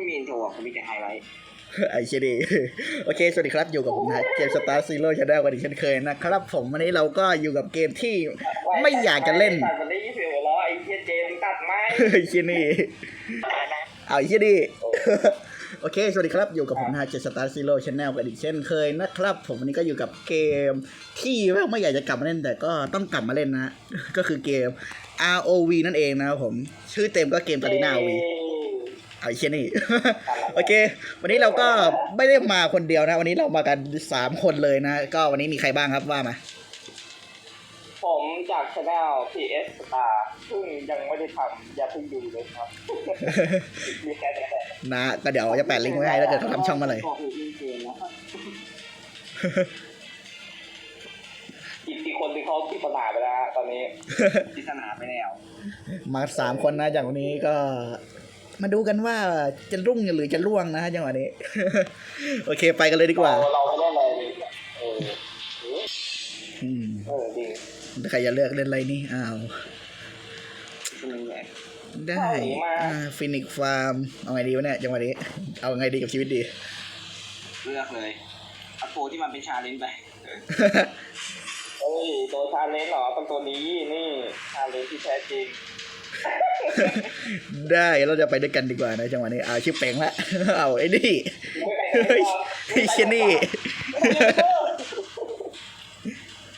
ไม่มีอินโทรอะผมมีแต่ไฮไลท์ไอเชดีโอเค สวัสดีครับ อยู่กับผมนะเกมสตาร์ซีโร่ชาแนลกันอีกเช่นเคยนะครับผมวันนี้เราก็อยู่กับเกมที่ไม่อยากจะเล่นตัดมันได้ยี่สิบหัวล้อไอ้เฮียเจมตัดไหมไอ้เชนี่เอาไอ้เชดีโอเค สวัสดีครับ อยู่กับผมนะเจสตาร์ซีโร่ชาแนลกันอีกเช่นเคยนะครับ ผมวันนี้ก็อยู่กับเกมที่ไม่อยากจะกลับมาเล่นแต่ก็ต้องกลับมาเล่นนะ ก็คือเกม ROV นั่นเองนะครับผม ชื่อเต็มก็เกมตาลีนา ROV เอา ไอ้เชยนี่ โอเค วันนี้เราก็ไม่ได้มาคนเดียวนะ วันนี้เรามากันสามคนเลยนะ ก็วันนี้มีใครบ้างครับว่ามา ผมจากช anel PS Star ซึ่งยังไม่ได้ทำอย่าเพิ่งดูเลยครับ มีแค่แต่นะก็เดี๋ยวจะแปะลิงก์ไว้ให้ถ้าเกิดเขาทำช่องมาเลย บอกอีกเกมแล้วอีกสี่คนที่เขาที่ปัญหาไปแล้วฮะตอนนี้ที่สนาไปแล้ว มาสามคนนะจากวันนี้ก็ มาดูกันว่าจะรุ่งหรือจะร่วงนะจังหวะนี้ โอเคไปกันเลยดีกว่า เราเราไม่ได้อะไรเลยเอออืมเออจริงใครจะเลือกเล่นอะไรนี่อ้าวจริงแหละได้อ่าฟินิกฟาร์มเอาไงดีวะเนี่ยจังหวะนี้ เอาไงดีกับชีวิตดี เลือกเลยเอาตัวที่มันเป็นชาเลนจ์ไปเฮ้ยตัวชาเลนจ์เหรอต้องตัวนี้นี่ชาเลนจ์ที่แท้จริง ได้เราจะไปด้วยกันดีกว่านะจังหวะนี้เอาชื่อเป่งละเอาไอ้นี่เฮ้ยไอ้เชยนี่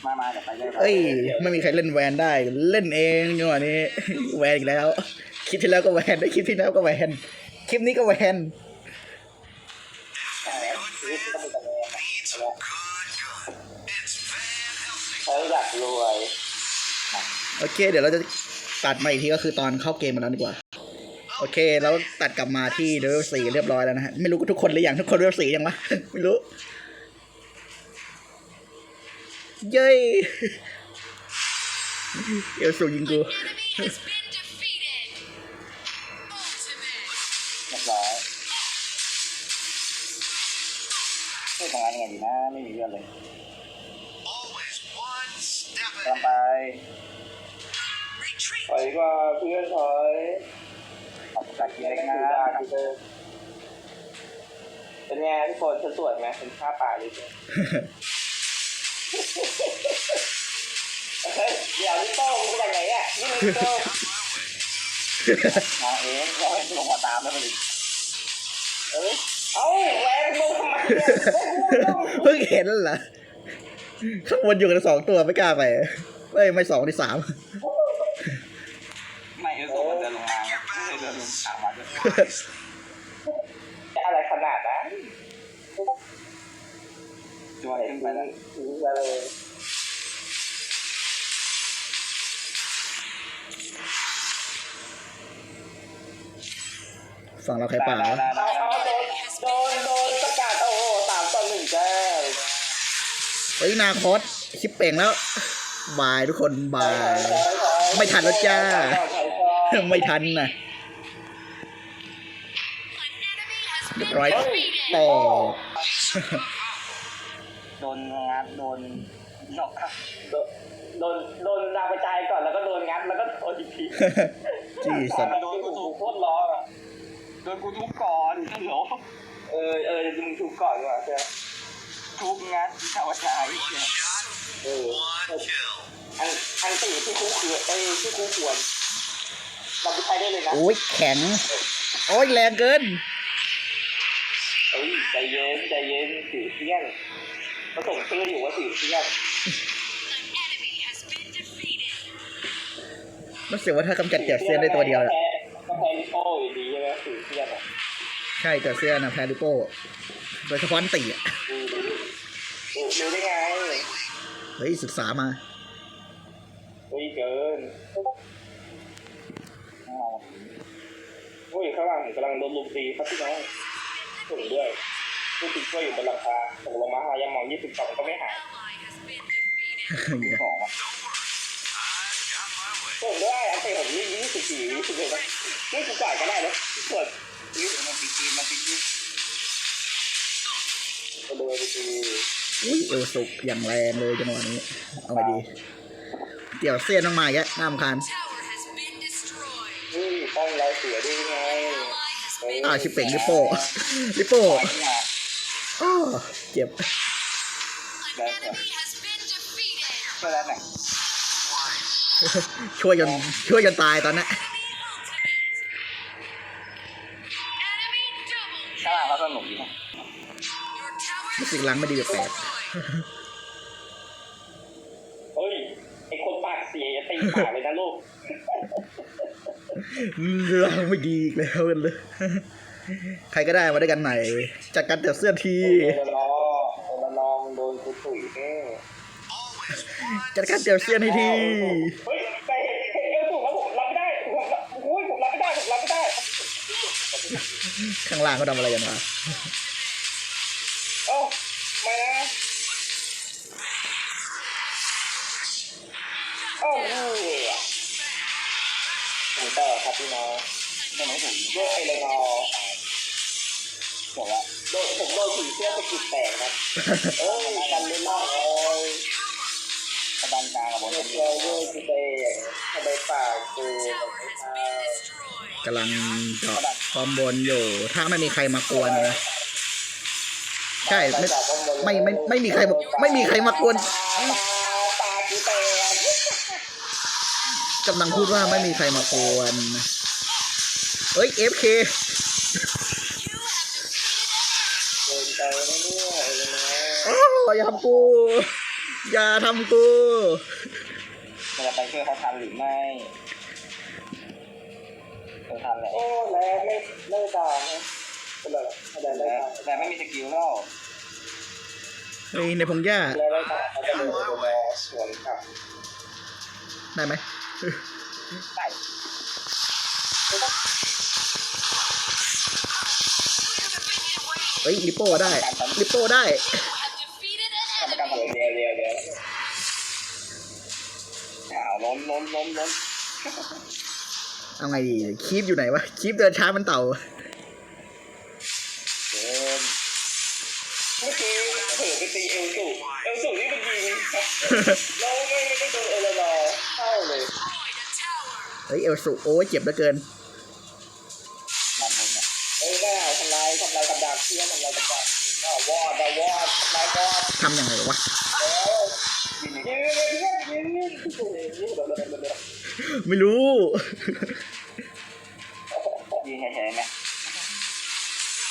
มามาเดี๋ยวไปเลยเอ้ยไม่มีใครเล่นแวนได้ เล่นเองจังหวะนี้ แวนอีกแล้ว คลิปที่แล้วก็แวนได้คลิปที่แล้วก็แวนคลิปนี้ก็แวนเขาอยากรวยโอเค เดี๋ยวเราจะ ตัดมาอีกทีก็คือตอนเข้าเกมมาแล้วดีกว่า โอเค แล้วตัดกลับมาที่เลเวลสี่เรียบร้อยแล้วนะฮะ ไม่รู้ทุกคนหรือยังทุกคนเลเวลสี่ยังวะ ไม่รู้ เย้ยเอลสูยิงกูเรียบร้อยพูดตรงนั้นยังไงดีนะ ไม่มีเรื่องเลย Always one step ตาไป ถอยกว่าเพื่อนถอยออกจากเกียร์เล็กนะเป็นไงทุกคนฉันสวยไหมเป็นข้าป่าเลยเนี่ยเฮ้ยเดี๋ยวนี่โต้งมึงจากไหนอะนี่มึงโต้งมาเองเราให้ลงมาตามแล้วมันเอ้ยเอ้าแหวนมึงทำไมเนี่ยเฮ้ยกูเพิ่งเห็นเหรอข้างบนอยู่กันสองตัวไม่กล้าไปเอ้ยไม่สองที่สามไม่เออส่งมันเดิน ลงมาไม่เคยเดินลงทางมาด้วยอะไรขนาดนั้นจวนขึ้นไปแล้วถึงไปเลยฝั่งเราใครป่าเอาเอาโดนโดนโดนสกัดโอ้โหสามต่อหนึ่งแจ้งเฮ้ยนาคอสชิปเป่งแล้ว บายทุกคนบาย ไม่ทันแล้วจ้า ไม่ทันนะ An enemy has been ร้อย defeated. แต่โดนงัดโดนนอกโดนโดนดาวกระจายก่อนแล้วก็โดนงัดแล้วก็โดนอีกทีจีสัตว์โดนกูถูกโคตรล้ออะโดนกูทุบก่อนเหรอเออเออมึงทุบก่อนดีกว่าใช่ไหมทุบงัดดาวกระจาย One shot, เออ one kill. อันอันตีที่คู่ควรเอ้ยที่คู่ควร เราไปใช้ได้เลยนะโอ้ยแข็ง โอ้ยแรงเกินเอ้ยใจเย็นใจเย็นสีเที่ยงเขาส่งชื่ออยู่ว่าสีเที่ยง An enemy has been defeated. รู้สึกว่าถ้ากำจัดเจียเซียนได้ตัวเดียวแหละก็แพ้ลิโป้อยู่ดีใช่ไหมสีเที่ยงอะใช่เจียเซียนนะแพริโป้โดยเฉพาะอันตีอะดูดูดูดูได้ไงเฮ้ยศึกษามาเฮ้ยเกิน โอ้ยข้างหลังกำลังโดนลุมตีครับพี่น้องถึงด้วยผู้ติดช่วยอยู่บนหลังคาตกลงมาหายังมองยี่สิบสองก็ไม่หาย Ally has been defeated. สองอะ Don't worry, I've got my way. ผมได้อันเตะผมยี่ยี่สิบสี่ยี่สิบเลยนะนี่กูจ่ายก็ได้นะส่วนนี่มันติดทีมันติดทีมาดูไปีอุ้ยเอวสุกอย่างแรงเลยจังหวะนี้ เอาไงดี เดี๋ยวเซียนต้องมาแล้วน่ารำคา นี่ป้องเราเสียได้ไง Ally has เฮ้อ้าวชิปเป่งลิปโป้ลิปโป้ปล่อยนี่ไงอ้อเจ็บ An enemy has been defeated. ช่วยแล้วหน่อยช่วยจนช่วยจนตายตอนนั้น Enemy double ข้างล่างเขาสนุกดีนะ Your tower รู้สึกหลังไม่ดีแปลก destroyed. เฮ้ย ไอคนปากเสียอย่าตีปากเลยนะ ลูกๆหลังไม่ดีอีกแล้วกันเลย ใครก็ได้มาด้วยกันหน่อยจัดการเตือเสื้อทีโดนล้อโดนล้อมึงโดนกูตุ๋ยแน่จัดการเตือเสื้อให้ทีเฮ้ยไปเห็นเห็นเอลสูงแล้วผมรับไม่ได้ผมรับโอ้ยผมรับไม่ได้ผมรับไม่ได้ ข้างล่างเขาทำอะไรกันวะ ถูกต่อครับพี่น้องไม่ไม่ถูกโดนไอเลยนอจบละโดนผมโดนผีเสื้อสะกิดแตกครับเอ้ยกันเล่นมากเลยกระดังกลางกับบนเดียวด้วยกูเตะทำไมปากกูกำลังเจาะคอมบนอยู่ ถ้าไม่มีใครมากวนนะใช่ไม่ไม่ไม่ไม่มีใครไม่มีใครมากวนกำลังพูดว่าไม่มีใครมากวนนะ เอ้ย FK You have defeated เกินไปนะเนี่ยไอ้เลยนะโอ้อย่าทำกู อย่าทำกู มันจะไปช่วยเขาทันหรือไม่เขาทันแหละโอ้แล้วไม่ไม่ตามนะเป็นไรอะไรได้ตามแต่ไม่มีสกิลแล้วเฮ้ยในพงหญ้าแล้วได้ตามเขาจะเดินไปรอสวนกลับได้ไหมใส่ เฮ้ยลิปโป้ได้ลิปโป้ได้ You have defeated กรรม an การ enemy. เดียวเดียวเดียวข่าวล้นล้นล้นล้นเอาไงดีคีปอยู่ไหนวะคีปเดินช้ามันเต่าเดินเมื่อกี้เผลอไปตีเอลสูเอลสูนี่มันยิงเราไม่ไม่ได้โดนเอลนอเข้าเลย Destroyed a tower. เฮ้ยเอลสุโอ้ยเจ็บเหลือเกินมันหมดเนี่ยเอ้ยได้ทำลายทำลายกับดักเพื่อนทำลายกับดักอ้าววอดอะวอดทำลายวอดทำยังไงวะแล้วยิงเลยเพื่อนยิงยิงยิงไม่รู้ยิงเฉยๆไหม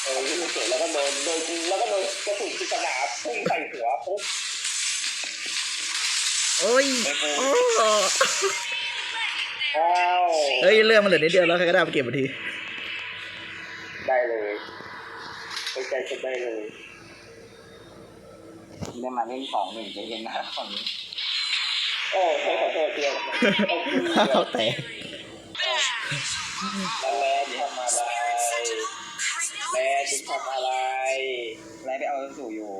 เออยิงเฉยแล้วก็โดนโดนแล้วก็โดนกระสุนปริศนาพุ่งใส่หัวปุ๊บโอ้ยโอ้อ้าวเฮ้ยเรื่องมันเหลือนิดเดียวแล้วใครก็ได้เอาไปเก็บมาที ได้เลย ไปใจจะได้เลยได้มาเล่นสองหนึ่งใจเย็นนะฝั่งนี้โอ้ขอโทษเดียวเอาแต่แล้วแม่ทำอะไรแม่จะทำอะไรแม่ไปเอาสู่อยู่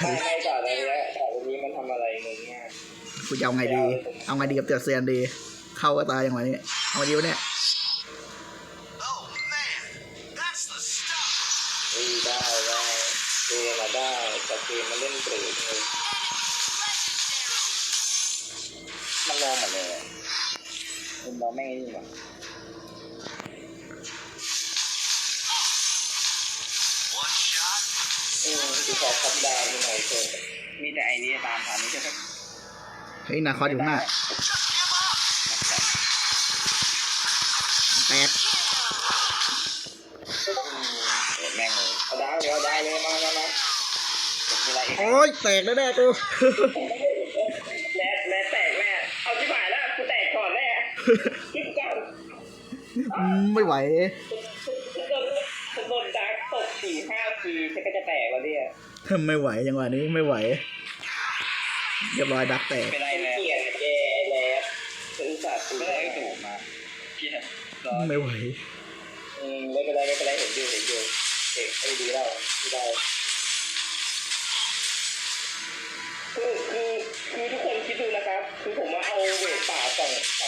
ไม่ไม่ก่อนเลยนะก่อนวันนี้มันทำอะไรมึงเนี่ยกูจะเอาไงดี เอาไงดีกับเตือเซียนดี เข้าก็ตายอย่างไรนี้เอาไงดีวะเนี่ย มันลงหมดเลยคุณบอลแม่งนี่หว่าเออคือขอคับดาวน์หน่อยเถอะมีแต่ไอเดียตามทันนี่ใช่ไหมเฮ้ยนาคอสอยู่ข้างหน้าแตกเออแม่งเลยเอาดาวเลยเอาดาวเลยมามามาโอ้ยแตกแล้วแน่กู แน่คิดกันไม่ไหว ฉันโดนฉันโดนดักตกสี่ห้าทีฉันก็จะแตกแล้วเนี่ยไม่ไหวจังหวะนี้ไม่ไหว เรียบร้อยดักแตก เป็นไรแล้วเกลียดแกไอ้แล้วฉันอุตส่าห์ซื้อได้ถูกมาเกลียดรอไม่ไหว อืมไม่เป็นไรไม่เป็นไรเห็นอยู่เห็นอยู่เด็กไม่ดีแล้วไม่ได้คือคือคือทุกคนคิดดูนะครับ คือผม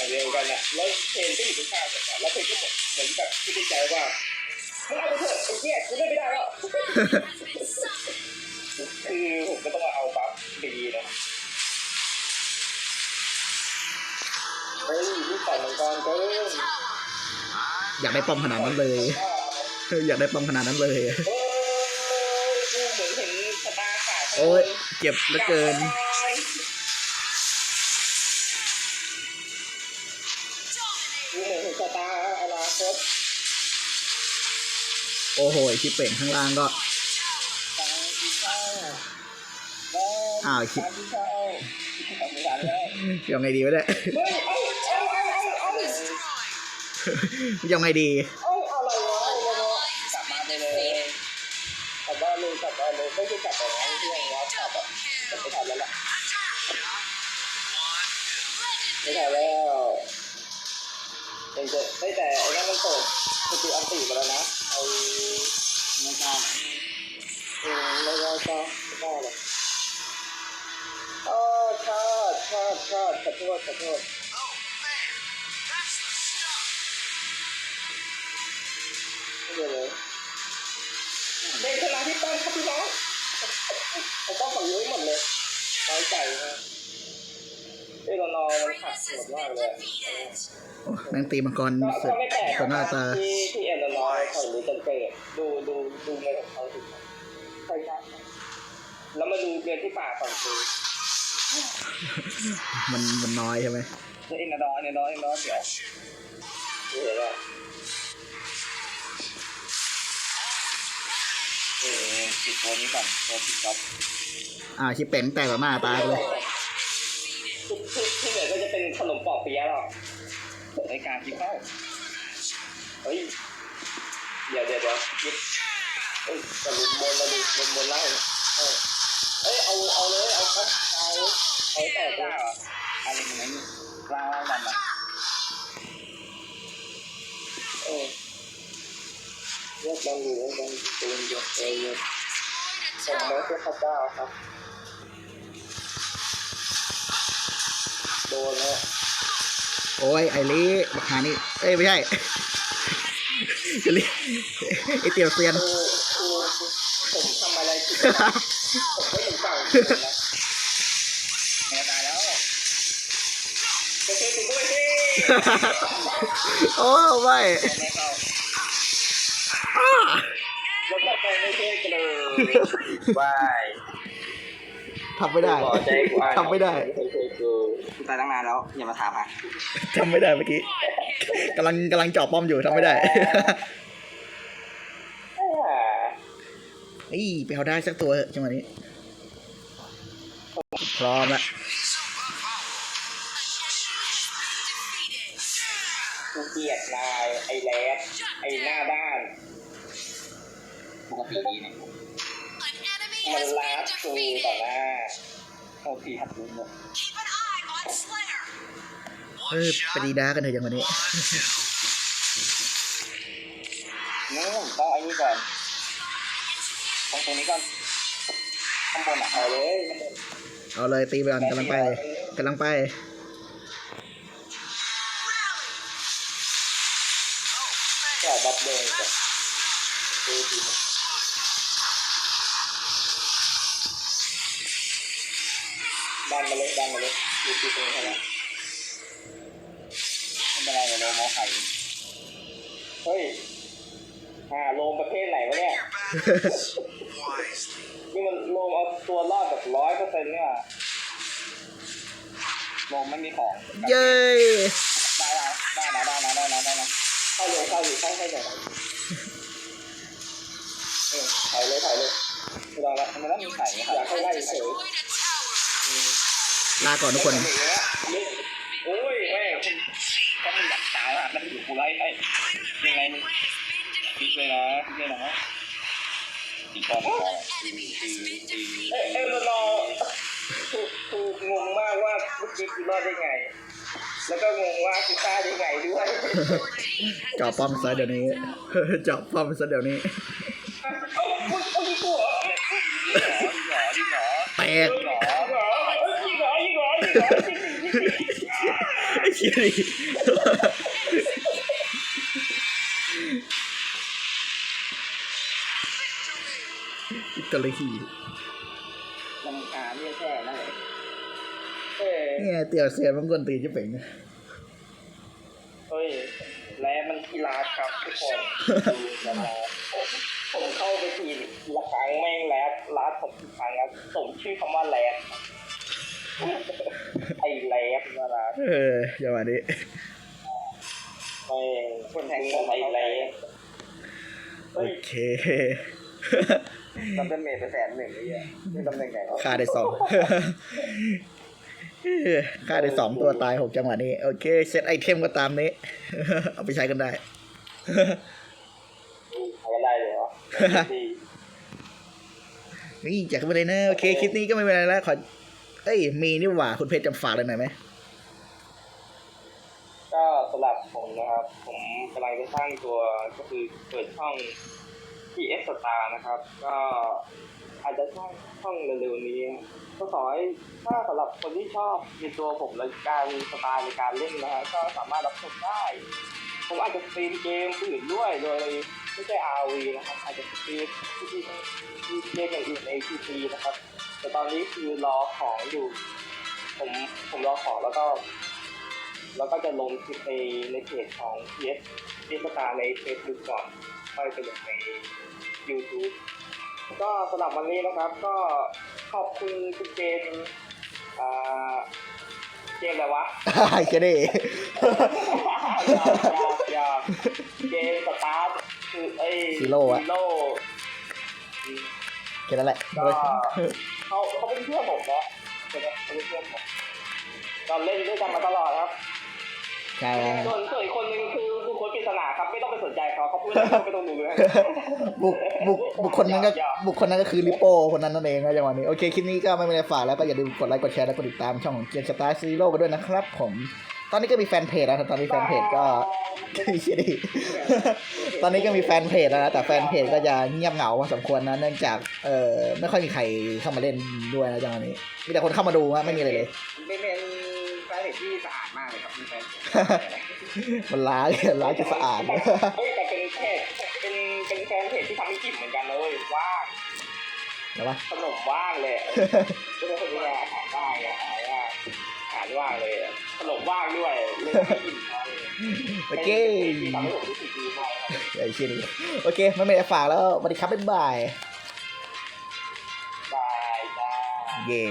เดียวกันอะแล้วเทนก็อยู่ข้างๆกันอะแล้วเทนก็บอกเหมือนแบบคิดในใจว่ามึงเอาไปเถอะไอ้เหี้ยกูเล่นไม่ได้แล้วคือผมก็ต้องมาเอาบัฟดีนะเฮ้ยลูกต่อยมังกรเกินยังได้ป้อมขนาดนั้นเลยอยากได้ป้อมขนาดนั้นเลยเออกูเหมือนเห็นชะตาขาดโอ้ยเจ็บเหลือเกิน โอ้โหชิปเป่งข้างล่างก็อ้าวคิดตาที่เข้าทำไม่ทันแล้วยังไงดีวะเนี่ยเฮ้ยเอ้าเอ้าเอ้าเอ้าเอ้ายังไงดีอะไรวะอะไรวะกลับมาได้เลยกลับบ้านเลยกลับบ้านเลยไม่ใช่กลับแบบนั้นที่ยังวะกลับอะกลับแล้วล่ะไม่ทันแล้วแต่แต่ไอ้นั่นมันเปิดสติอันติมาแล้วนะ ไม่กล้เออไม่กล้ก็ไม่กล้เลยโอ๋อชาติชาติชาติขอโทษขอโทษ Oh man, that's the stuff. ไม่เป็นไรเด็กชนที่ป้อมครับพี่น้องผมป้อมฝั่งยุ้ยหมดเลยน้อยใจนะ เอ้ยเรานอนมันหักโหดมากเลยอะโอ้แม่งตีมังกรก็สุก็ดไม่แปลกต่อหน้าตา ที่ที่เอ็นเรานอนเขาหรือจันเกิดดูดูดูเงินของเขาสิใช่ครับแล้วมาดูเงินที่ป่าฝั่งคือมันมันน้อยใช่ไหมเอ็นนอนเอ็นนอนเอ็นนอนเดี๋ยวดูเห็นป่ะเออติดตัวนี้ก่อนตัวติดจ็อบอ่าชิปเป่งแตกต่อหน้าตาไปเลย ที่ที่ที่เหลือก็จะเป็นขนมปอกเปี๊ยะหรอกในการกินข้าวเฮ้ย เดี๋ยวเดี๋ยวเดี๋ยวยิบเอ้ยจะลุมบนมาลุมบนบนไล่เออเอ้ย เอา เอาเลย เอาครับเอาเอาแต่ได้เหรออะไรอย่างนั้นล่างล่างดันมาเออเลือกดันอยู่เลือกดันตัวเยวเออเยอะผมไม่ใช่ข้าเจ้าครับ ดนแล้วโอ้ยไอรีบักหานี่เอ้ยไม่ใช่จะเรียกไอเตียวเซียนคือคือผมทำอะไรผิดนะผมไม่เห็นฝั่งเลยนะแม่ตายแล้วจะช่วยคุณด้วยสิโอ้ไม่ไม่เข้าแล้วก็ไปไม่ช่วยกันเลยบายทำไม่ได้ขอใจกูอ่านทำไม่ได้ไม่ช่วยกูกู ตายตั้งนานแล้วอย่ามาถามอะทำไม่ได้เมื่อกี้กำลังกำลังเจาะป้อมอยู่ทำไม่ได้ เฮ้ยไปเอาได้สักตัวเถอะจังหวะนี้ พร้อมละกูเกลียดนายไอ้แรดไอ้หน้าด้านปกติดีเนี่ย An enemy มัน has ลา been ดกูต่อห defeated. น้าโทษทีหัดลุ้นเลย Keep เออไปดีด้ากันเถอะจังหวะนี้นู่นต้องไอ้นี่ก่อนต้องตรงนี้ก่อนข้างบนอะเอาเลย เอาเลยตีไปก่อนกำลังไปกำลังไป ประเภทไหนวะเนี่ย Your bad wisely. นี่มันโลมเอาตัวรอดแบบร้อยเปอร์เซ็นต์เนี่ยโลมไม่มีของ เย้ได้แล้วได้นะได้นะได้นะได้นะเข้าเลยเข้าอยู่เข้าให้หน่อยเออถ่ายเลยถ่ายเลยไม่ต้องละมันต้องมีไข่อยากให้ไล่เฉย Destroyed a tower. ลาก่อนทุกคนโอ้ยแม่งถ้ามึงอยากตายอะแล้วอยู่กูไล่ให้ยังไงมึง พิกเลยนะพิกเลยนะอีกก่อนก่อน Enemy has been เอ้ย defeated. เอ้ยรอถูกถูกงงมากว่าเมื่อกี้กูรอดได้ไง แล้วก็งงว่ากูฆ่าได้ไงด้วย Your team has เจาะป้อมซะเดี๋ยวนี้เจาะป้อมซะเดี๋ยวนี้เอ้ามึงเอายิงกูเหรอยิงเหรอยิงเหรอแตกยิงเหรอยิงเหรอยิงเหรอยิงเหรอยิงเหรอ ยิงยิงยิงยิงไอ้เหี้ยดิอิตาลีลำคาเนี่ยแค่นั่นแหละเอ้เนี่ยเตี่ยวเซียมันกวนตีนชิบเป่งเฮ้ยแล้วมันที่ร้าครับทุกคนดูนะผมเข้าไปทีละครั้งแม่งแลบร้านผมทุกครั้งครับสมชื่อคำว่าแลบไอ้แลบนะนะเออจังหวะนี้ไม่คนแทงคนไอ้แลบโอเค จำเป็นเมทไปแสนหนึ่งไอ้เหี้ยนี่ตำแหน่งไหนครับค่าได้สองค่าได้สองตัวตายหกจังหวะนี้ โอเคเซตไอเทมก็ตามนี้ เอาไปใช้กันได้ใช้ได้เลยเหรอดีนี่แจกกันไปเลยนะ โอเค คลิปนี้ก็ไม่เป็นไรแล้วขอ เอ้ย มีนี่หว่า คุณเพชรจำฝากเลยหน่อยไหม ก็สำหรับผมนะครับ ผมกำลังจะสร้างตัวก็คือเปิดช่อง PS Star นะครับ ก็อาจจะสร้างช่องเร็วๆนี้ ก็ขอให้ถ้าสำหรับคนที่ชอบในตัวผมและการสไตล์ในการเล่นนะฮะก็สามารถรับชมได้ ผมอาจจะสตรีมเกมอื่นด้วยโดยไม่ใช่ RV นะครับ อาจจะสตรีมที่ที่เกมอย่างอื่นใน PC นะครับ แต่ตอนนี้คือรอของอยู่ผมผมรอของแล้วก็ แล้วก็จะลงคลิปในในเพจของ PS เทศกาลใน Facebook ก่อน ค่อยไปลงใน YouTube ก็สำหรับวันนี้นะครับ ก็ขอบคุณคุณเจนอ่าเจนอะไรวะ แค่นี้ยาวยาวยาวเจนสตาร์ทคือไอ้ซีโร่อะ ซีโร่แค่นั้นแหละก็เขาเขาเป็นเพื่อนผมนะเขาเป็นเพื่อนผมเราเล่นด้วยกันมาตลอดครับ ใช่แล้วส่วนส่วนอีกคนนึงคือคือคน ปริศนาครับไม่ต้องไปสนใจเขาเขาพูดอะไรก็ไม่ต้องดูเลยบุกบุกบุคคลนั้นก็บุคคลนั้นก็คือลิโป้คนนั้นนั่นเองนะจังหวะนี้โอเคคลิปนี้ก็ไม่มีอะไรฝากแล้วก็อย่าลืมกดไลค์กดแชร์และกดติดตามช่องของเกียร์สตาร์ซีโร่กันด้วยนะครับผมตอนนี้ก็มีแฟนเพจแล้วครับตอนนี้แฟนเพจก็เชี่ยดิตอนนี้ก็มีแฟนเพจแล้วนะแต่แฟนเพจก็จะเงียบเหงาพอสมควรนะเนื่องจากเอ่อไม่ค่อยมีใครเข้ามาเล่นด้วยนะจังหวะนี้มีแต่คนเข้ามาดูนะไม่มีอะไรเลย เป็นเป็นแฟนเพจที่สะอาดมากเลยครับเป็นแฟนมันล้างล้างจะสะอาดเฮ้ยแต่เป็นเพจเป็นเป็นแฟนเพจที่ทำให้กินเหมือนกันเลยว่างแล้ววะขนมว่างเลยอะก็เป็นคนที่อาหารว่างอะอาหารว่างอาหารว่างเลยอะขนมว่างด้วยเลยทำให้กินมากเลยโอเคเป็นพจที่ทำให้ผมรู้สึกดีมากครับไอ้เชี่ยดิโอเคไม่มีอะไรฝากแล้วสวัสดีครับบ๊ายบายบายจ้าเย่